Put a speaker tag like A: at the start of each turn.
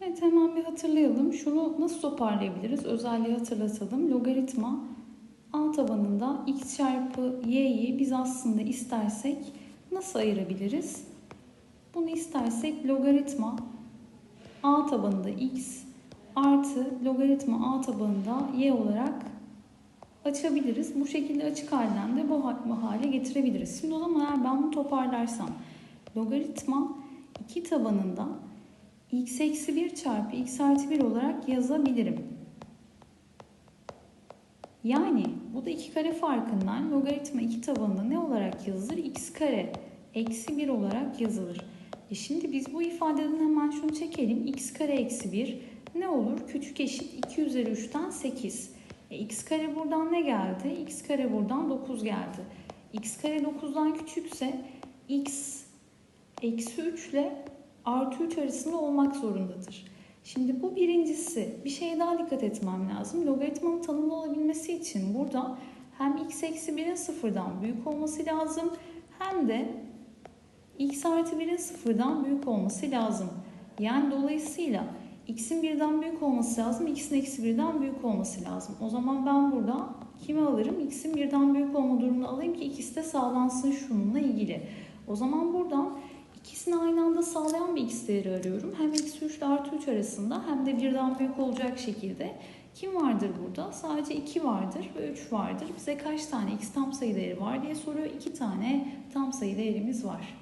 A: Evet hemen bir hatırlayalım. Şunu nasıl toparlayabiliriz? Özelliği hatırlatalım. Logaritma a tabanında x çarpı y'yi biz aslında istersek nasıl ayırabiliriz? Bunu istersek logaritma a tabanında x artı logaritma a tabanında y olarak açabiliriz. Bu şekilde açık halden de bu ha- bu hale getirebiliriz. Şimdi o zaman eğer ben bunu toparlarsam logaritma 2 tabanında x eksi 1 çarpı x artı 1 olarak yazabilirim. Yani bu da 2 kare farkından logaritma 2 tabanında ne olarak yazılır? x kare eksi 1 olarak yazılır. E şimdi biz bu ifadeden hemen şunu çekelim. x kare eksi 1 ne olur? Küçük eşit 2 üzeri 3'ten 8. E, x kare buradan ne geldi? x kare buradan 9 geldi. x kare 9'dan küçükse x eksi 3 ile artı 3 arasında olmak zorundadır. Şimdi bu birincisi. Bir şeye daha dikkat etmem lazım. Logaritmanın tanımlı olabilmesi için burada hem x eksi 1'in sıfırdan büyük olması lazım hem de x artı 1'in sıfırdan büyük olması lazım. Yani dolayısıyla x'in birden büyük olması lazım, x'in eksi birden büyük olması lazım. O zaman ben burada kimi alırım? x'in birden büyük olma durumunu alayım ki ikisi de sağlansın şununla ilgili. O zaman buradan ikisini aynı anda sağlayan bir x değeri arıyorum. Hem eksi 3 ile artı 3 arasında hem de birden büyük olacak şekilde. Kim vardır burada? Sadece 2 vardır ve 3 vardır. Bize kaç tane x tam sayı değeri var diye soruyor. 2 tane tam sayı değerimiz var.